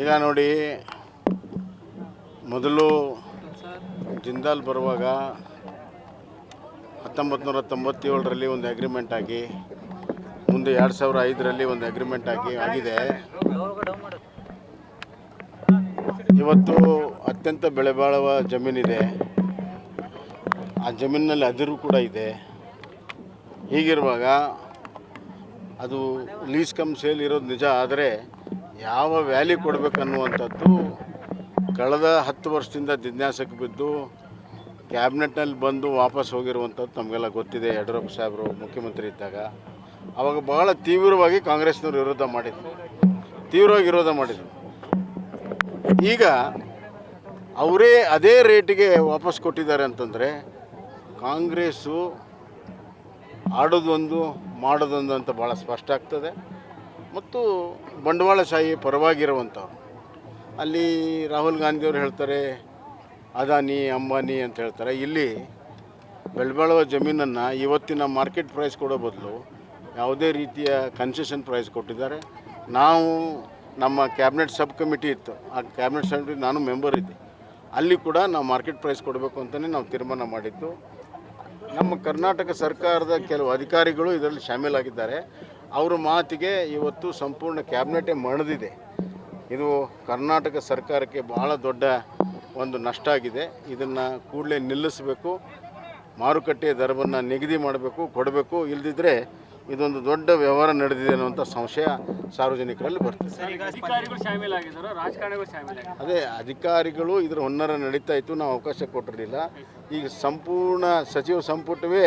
ಈಗ ನೋಡಿ, ಮೊದಲು ಜಿಂದಾಲ್ ಬರುವಾಗ ಹತ್ತೊಂಬತ್ತು ನೂರ ತೊಂಬತ್ತೇಳರಲ್ಲಿ ಒಂದು ಅಗ್ರಿಮೆಂಟ್ ಆಗಿ, ಮುಂದೆ ಎರಡು ಸಾವಿರ ಐದರಲ್ಲಿ ಒಂದು ಅಗ್ರಿಮೆಂಟ್ ಆಗಿ ಆಗಿದೆ. ಇವತ್ತು ಅತ್ಯಂತ ಬೆಳೆ ಬಾಳುವ ಜಮೀನಿದೆ. ಆ ಜಮೀನಿನಲ್ಲಿ ಅದಿರು ಕೂಡ ಇದೆ. ಹೀಗಿರುವಾಗ ಅದು ಲೀಸ್ ಕಮ್ ಸೇಲ್ ಇರೋದು ನಿಜ, ಆದರೆ ಯಾವ ವ್ಯಾಲ್ಯೂ ಕೊಡಬೇಕನ್ನುವಂಥದ್ದು ಕಳೆದ ಹತ್ತು ವರ್ಷದಿಂದ ಜಿಜ್ಞಾಸಕ್ಕೆ ಬಿದ್ದು ಕ್ಯಾಬಿನೆಟ್ನಲ್ಲಿ ಬಂದು ವಾಪಸ್ ಹೋಗಿರುವಂಥದ್ದು ನಮಗೆಲ್ಲ ಗೊತ್ತಿದೆ, ಯಡಿಯೂರಪ್ಪ ಸಾಹೇಬರು ಮುಖ್ಯಮಂತ್ರಿ ಇದ್ದಾಗ. ಅವಾಗ ಬಹಳ ತೀವ್ರವಾಗಿ ಕಾಂಗ್ರೆಸ್ನವ್ರು ವಿರೋಧ ಮಾಡಿದ್ರು. ತೀವ್ರವಾಗಿ ವಿರೋಧ ಮಾಡಿದರು. ಈಗ ಅವರೇ ಅದೇ ರೇಟಿಗೆ ವಾಪಸ್ ಕೊಟ್ಟಿದ್ದಾರೆ ಅಂತಂದರೆ ಕಾಂಗ್ರೆಸ್ಸು ಆಡೋದೊಂದು, ಮಾಡೋದೊಂದು ಅಂತ ಭಾಳ ಸ್ಪಷ್ಟ ಆಗ್ತದೆ. ಮತ್ತು ಬಂಡವಾಳಶಾಹಿ ಪರವಾಗಿರುವಂಥವ್ರು. ಅಲ್ಲಿ ರಾಹುಲ್ ಗಾಂಧಿಯವರು ಹೇಳ್ತಾರೆ, ಅದಾನಿ, ಅಂಬಾನಿ ಅಂತ ಹೇಳ್ತಾರೆ. ಇಲ್ಲಿ ಬೆಳ್ಬಾಳುವ ಜಮೀನನ್ನು ಇವತ್ತಿನ ಮಾರ್ಕೆಟ್ ಪ್ರೈಸ್ ಕೊಡೋ ಬದಲು ಯಾವುದೇ ರೀತಿಯ ಕನ್ಸೆಷನ್ ಪ್ರೈಸ್ ಕೊಟ್ಟಿದ್ದಾರೆ. ನಾವು ನಮ್ಮ ಕ್ಯಾಬಿನೆಟ್ ಸಬ್ ಕಮಿಟಿ ಇತ್ತು. ಆ ಕ್ಯಾಬಿನೆಟ್ ಸಬ್ ಕಮಿಟಿ ನಾನು ಮೆಂಬರ್ ಇದ್ದೆ. ಅಲ್ಲಿ ಕೂಡ ನಾವು ಮಾರ್ಕೆಟ್ ಪ್ರೈಸ್ ಕೊಡಬೇಕು ಅಂತಲೇ ನಾವು ತೀರ್ಮಾನ ಮಾಡಿದ್ದು. ನಮ್ಮ ಕರ್ನಾಟಕ ಸರ್ಕಾರದ ಕೆಲವು ಅಧಿಕಾರಿಗಳು ಇದರಲ್ಲಿ ಶಾಮೀಲಾಗಿದ್ದಾರೆ. ಅವರ ಮಾತಿಗೆ ಇವತ್ತು ಸಂಪೂರ್ಣ ಕ್ಯಾಬಿನೆಟೇ ಮಣದಿದೆ. ಇದು ಕರ್ನಾಟಕ ಸರ್ಕಾರಕ್ಕೆ ಬಹಳ ದೊಡ್ಡ ಒಂದು ನಷ್ಟ ಆಗಿದೆ. ಇದನ್ನು ಕೂಡಲೇ ನಿಲ್ಲಿಸಬೇಕು. ಮಾರುಕಟ್ಟೆ ದರವನ್ನು ನಿಗದಿ ಮಾಡಬೇಕು ಕೊಡಬೇಕು. ಇಲ್ಲದಿದ್ದರೆ ಇದೊಂದು ದೊಡ್ಡ ವ್ಯವಹಾರ ನಡೆದಿದೆ ಅನ್ನುವಂಥ ಸಂಶಯ ಸಾರ್ವಜನಿಕರಲ್ಲಿ ಬರ್ತದೆ. ಅದೇ ಅಧಿಕಾರಿಗಳು ಇದರ ಹುನ್ನರ ನಡೀತಾ ಇತ್ತು. ನಾವು ಅವಕಾಶ ಕೊಟ್ಟಿರಲಿಲ್ಲ. ಈಗ ಸಂಪೂರ್ಣ ಸಚಿವ ಸಂಪುಟವೇ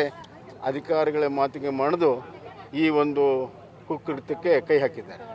ಅಧಿಕಾರಿಗಳ ಮಾತಿಗೆ ಮಣಿದು. ಈ ಒಂದು ಕುಕೃತ್ಯಕ್ಕೆ ಕೈ ಹಾಕಿದ್ದಾರೆ.